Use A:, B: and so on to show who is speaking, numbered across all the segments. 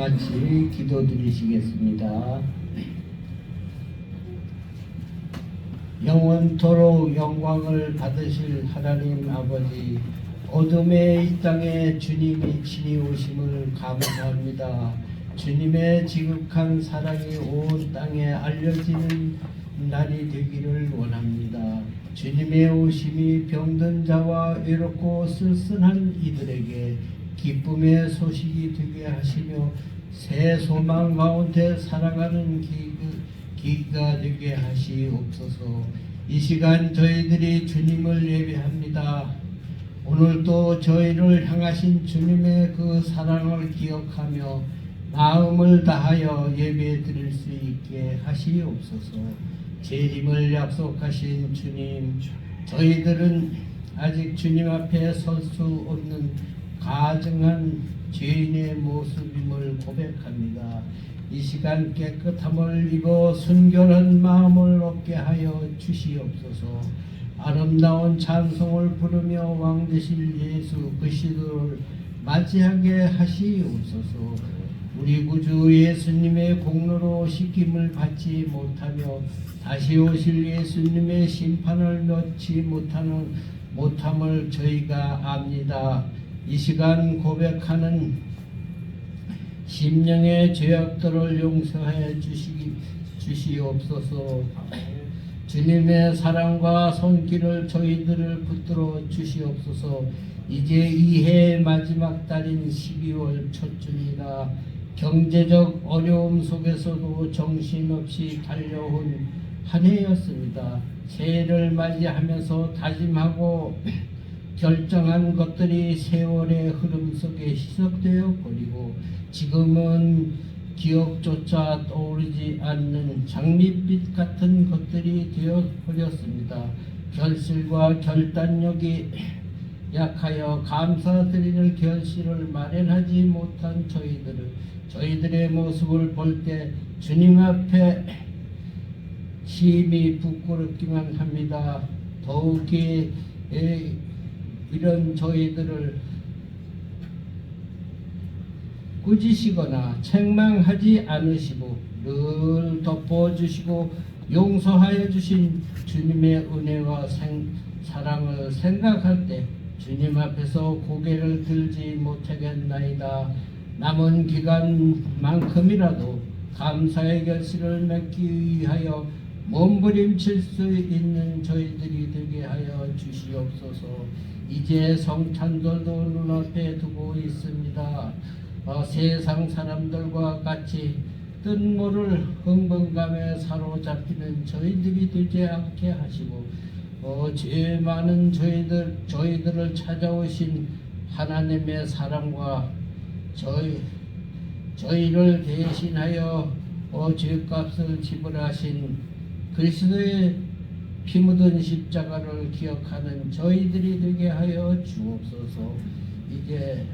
A: 같이 기도드리시겠습니다. 영원토록 영광을 받으실 하나님 아버지 어둠의 이 땅에 주님이 친히 오심을 감사합니다. 주님의 지극한 사랑이 온 땅에 알려지는 날이 되기를 원합니다. 주님의 오심이 병든 자와 외롭고 쓸쓸한 이들에게 기쁨의 소식이 되게 하시며 새 소망 가운데 살아가는 기, 기가 되게 하시옵소서. 이 시간 저희들이 주님을 예배합니다. 오늘도 저희를 향하신 주님의 그 사랑을 기억하며 마음을 다하여 예배 드릴 수 있게 하시옵소서. 재림을 약속하신 주님, 저희들은 아직 주님 앞에 설 수 없는 가증한 죄인의 모습임을 고백합니다. 이 시간 깨끗함을 입어 순결한 마음을 얻게 하여 주시옵소서. 아름다운 찬송을 부르며 왕 되실 예수 그리스도를 맞이하게 하시옵소서. 우리 구주 예수님의 공로로 씻김을 받지 못하며 다시 오실 예수님의 심판을 넣지 못하는 못함을 저희가 압니다. 이 시간 고백하는 심령의 죄악들을 용서해 주시기 주시옵소서. 주님의 사랑과 손길을 저희들을 붙들어 주시옵소서. 이제 이 해 마지막 달인 12월 첫 주입니다. 경제적 어려움 속에서도 정신없이 달려온 한 해였습니다. 새해를 맞이하면서 다짐하고 결정한 것들이 세월의 흐름 속에 희석되어 버리고 지금은 기억조차 떠오르지 않는 장밋빛 같은 것들이 되어 버렸습니다. 결실과 결단력이 약하여 감사드리는 결실을 마련하지 못한 저희들을 저희들의 모습을 볼 때 주님 앞에 심히 부끄럽기만 합니다. 더욱이 에, 이런 저희들을 꾸짖으시거나 책망하지 않으시고 늘 덮어 주시고 용서하여 주신 주님의 은혜와 생, 사랑을 생각할 때 주님 앞에서 고개를 들지 못하겠나이다. 남은 기간만큼이라도 감사의 결실을 맺기 위하여 몸부림칠 수 있는 저희들이 되게 하여 주시옵소서. 이제 성찬들도 눈앞에 두고 있습니다. 어, 세상 사람들과 같이 뜻모를 흥분감에 사로잡히는 저희들이 되지 않게 하시고 어, 죄 많은 저희들 저희들을 찾아오신 하나님의 사랑과 저희 저희를 대신하여 어, 죄값을 지불하신 그리스도의 피 묻은 십자가를 기억하는 저희들이 되게 하여 주옵소서. 이제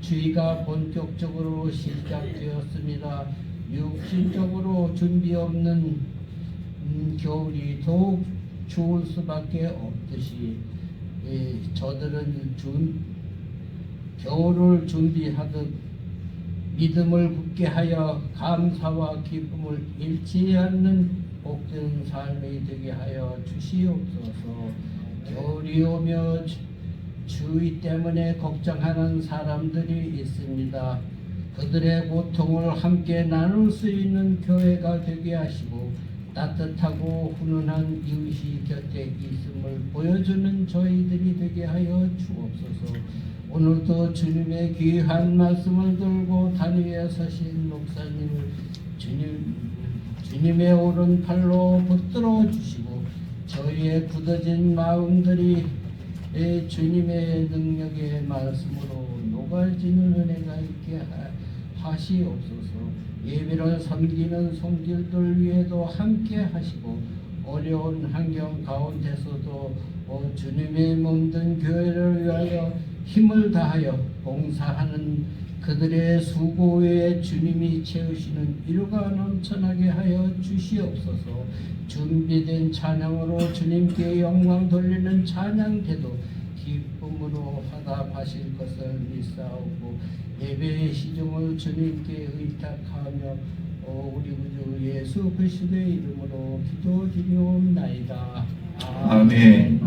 A: 주의가 본격적으로 시작되었습니다. 육신적으로 준비 없는 음, 겨울이 더욱 추울 수밖에 없듯이 예, 저들은 준, 겨울을 준비하듯 믿음을 굳게 하여 감사와 기쁨을 잃지 않는 복된 삶이 되게 하여 주시옵소서. 겨울이 오며 주- 주의 때문에 걱정하는 사람들이 있습니다. 그들의 고통을 함께 나눌 수 있는 교회가 되게 하시고 따뜻하고 훈훈한 이웃이 곁에 있음을 보여주는 저희들이 되게 하여 주옵소서. 오늘도 주님의 귀한 말씀을 들고 단 위에 서신 목사님을 주님 주님의 오른 팔로 붙들어 주시고 저희의 굳어진 마음들이 에 주님의 능력의 말씀으로 녹아지는 은혜가 있게 하- 하시옵소서. 예배를 섬기는 손길들 위에도 함께 하시고 어려운 환경 가운데서도 어, 주님의 몸된 교회를 위하여 힘을 다하여 봉사하는 그들의 수고에 주님이 채우시는 일가 넘쳐나게 하여 주시옵소서. 준비된 찬양으로 주님께 영광 돌리는 찬양대도 기쁨으로 화답하실 것을 믿사오고 예배의 시종을 주님께 의탁하며 어, 우리 구주 예수 그리스도의 이름으로 기도드리옵나이다.
B: 아멘.